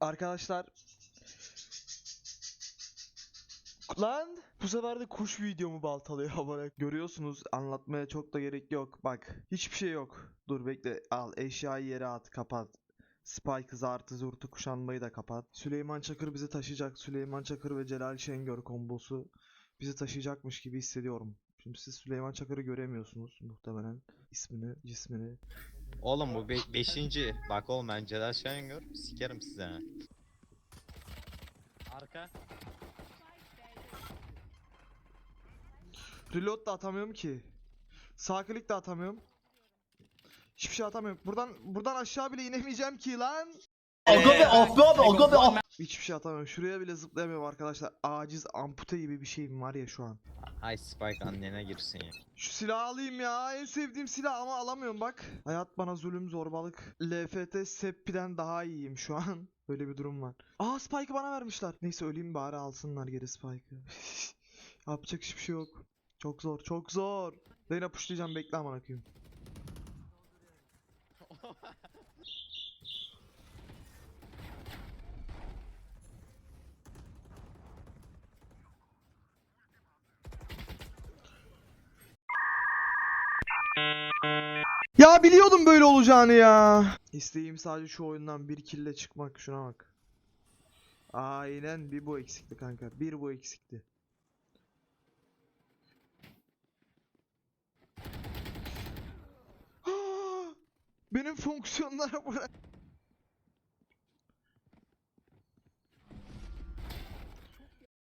Arkadaşlar Lan bu sefer de kuş videomu baltalıyor amına. Görüyorsunuz anlatmaya çok da gerek yok. Bak hiçbir şey yok. Dur bekle al eşyayı yere at kapat. Spy kızı artı zurtu kuşanmayı da kapat. Süleyman Çakır bizi taşıyacak. Süleyman Çakır ve Celal Şengör kombosu bizi taşıyacakmış gibi hissediyorum. Şimdi siz Süleyman Çakır'ı göremiyorsunuz muhtemelen. ismini, cismini. Oğlum bu be beşinci. Bak oğlum ben Celal Şengör. Sikerim size ha. Arka. Reload da atamıyorum ki. Sağ klik de atamıyorum. Hiçbir şey atamıyorum. Buradan buradan aşağı bile inemeyeceğim ki lan. Aga be ah be abi aga be ah. Hiçbir şey atamıyorum. Şuraya bile zıplayamıyorum arkadaşlar. Aciz ampute gibi bir şeyim var ya şu an. Ay Spike annene girsin ya. Şu silahı alayım ya. En sevdiğim silah ama alamıyorum bak. Hayat bana zulüm zorbalık. LFT Seppi'den daha iyiyim şu an. Böyle bir durum var. Aa Spike'ı bana vermişler. Neyse öleyim bari alsınlar geri Spike'ı. Yapacak hiçbir şey yok. Çok zor çok zor. Reyna pushlayacağım bekle aman koyayım. Ya biliyordum böyle olacağını ya. İsteğim sadece şu oyundan bir kille çıkmak. Şuna bak. Aynen bir bu eksikti kanka. Bir bu eksikti. Benim fonksiyonlara bırak.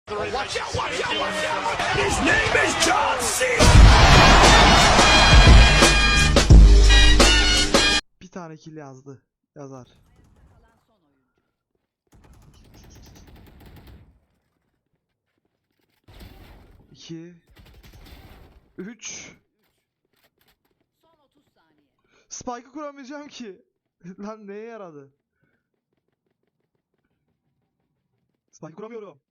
Bir tane kill yazdı. Yazar. İki. Üç. Son 30 saniye. Spike'ı kuramayacağım ki. Lan neye yaradı? Spike'ı kuramıyorum.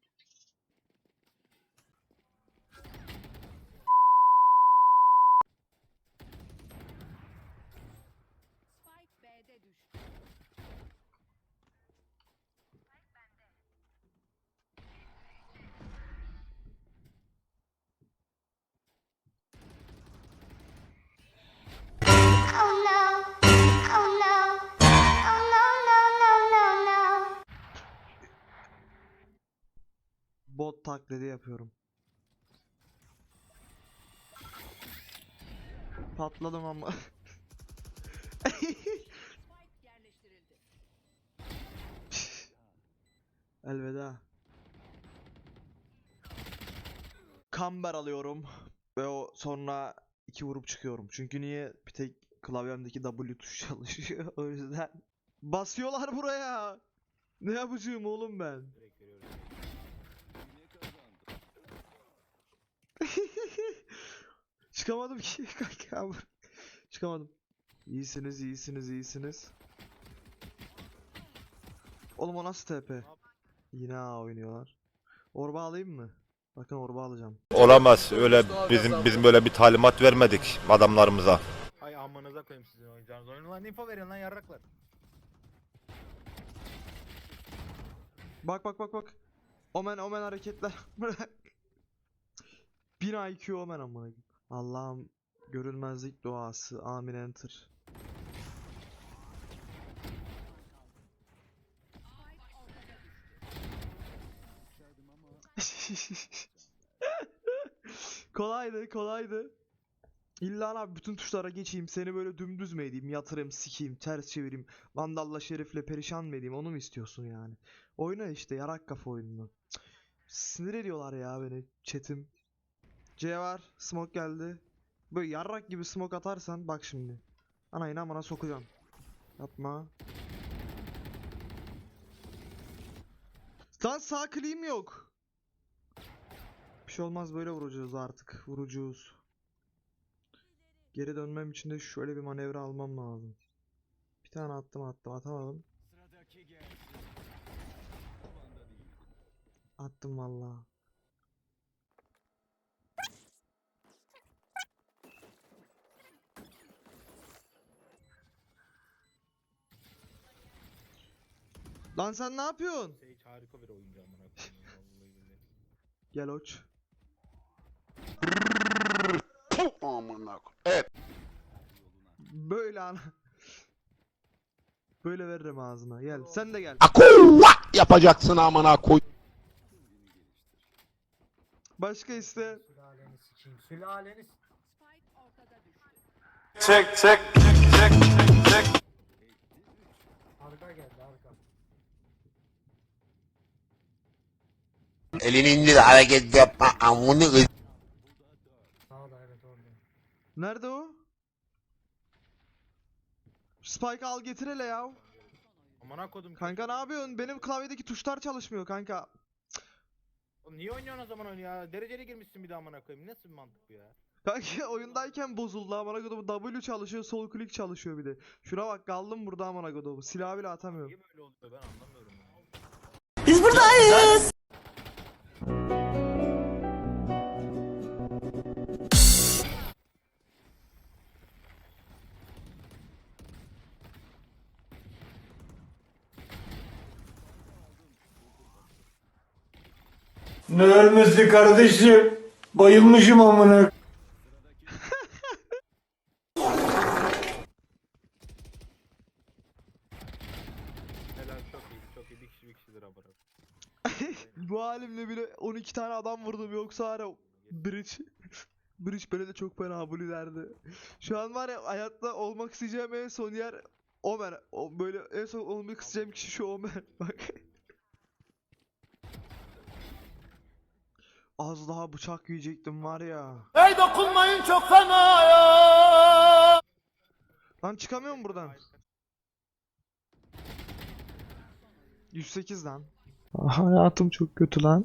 Taklidi yapıyorum. Patladım ama. Elveda. Kamber alıyorum. Ve o sonra iki vurup çıkıyorum. Çünkü niye? Bir tek klavyemdeki W tuşu çalışıyor. o yüzden. Basıyorlar buraya. Ne yapacağım oğlum ben? Çıkamadım ki kanka. Çıkamadım. İyisiniz, iyisiniz, iyisiniz. Oğlum o nasıl TP? Yine A oynuyorlar. Orba alayım mı? Bakın orba alacağım. Olamaz. Öyle bizim bizim böyle bir talimat vermedik adamlarımıza. Hay amınıza koyayım sizin oynayacağınız oyunu lan info verin lan yarraklar. Bak bak bak bak. Omen omen hareketler. Bırak. 1000 IQ omen amına koyayım. Allah'ım görülmezlik duası. Amin enter. Kolaydı kolaydı. İlla abi bütün tuşlara geçeyim seni böyle dümdüz mü edeyim yatırayım sikeyim ters çevireyim Vandal'la Şerif'le perişan mı edeyim onu mu istiyorsun yani Oyna işte yarak kafa oyununu Sinir ediyorlar ya beni chatim C var smoke geldi. Böyle yarrak gibi smoke atarsan bak şimdi. Ana inamana sokacağım. Yapma. Lan sağ kliğim yok? Bir şey olmaz böyle vuracağız artık. Vurucuyuz Geri dönmem için de şöyle bir manevra almam lazım. Bir tane attım attım. Atamadım. Attım valla. Lan sen ne yapıyorsun? Sage harika bir oyuncu amına koyayım. ya, vallahi billahi. Gel oç. Böyle ana. Böyle veririm ağzına. Gel. Sen de gel. yapacaksın amına koy. Başka iste. Sülaleni sikeyim. Sülaleni s- Spike ortada düştü. Arka geldi arka. Elini indir hareket yapma amını kız. Sağda evet orada. Nerede o? Spike al getir hele ya. Amına kodum. Kanka ne yapıyorsun? Benim klavyedeki tuşlar çalışmıyor kanka. Oğlum niye oynuyorsun o zaman oyunu ya? Dereceli girmişsin bir daha amına koyayım. Nasıl bir mantık bu ya? Kanka oyundayken bozuldu amına kodumu. W çalışıyor, sol klik çalışıyor bir de. Şuna bak kaldım burada amına kodumu. Silah bile atamıyorum. Niye böyle oluyor ben anlamıyorum ya. Ne ölmesi kardeşim? Bayılmışım amına. Helal çok iyi çok iyi. Bir kişi bir kişidir amına. Bu halimle bile 12 tane adam vurdum yoksa ya Bridge Bridge beni de çok fena bulilerdi. Şu an var ya hayatta olmak isteyeceğim en son yer Omen. O böyle en son olmak isteyeceğim kişi şu Omen. Bak. Az daha bıçak yiyecektim var ya. Hey dokunmayın çok fena ya. Lan çıkamıyorum buradan. 108 lan. Hayatım çok kötü lan.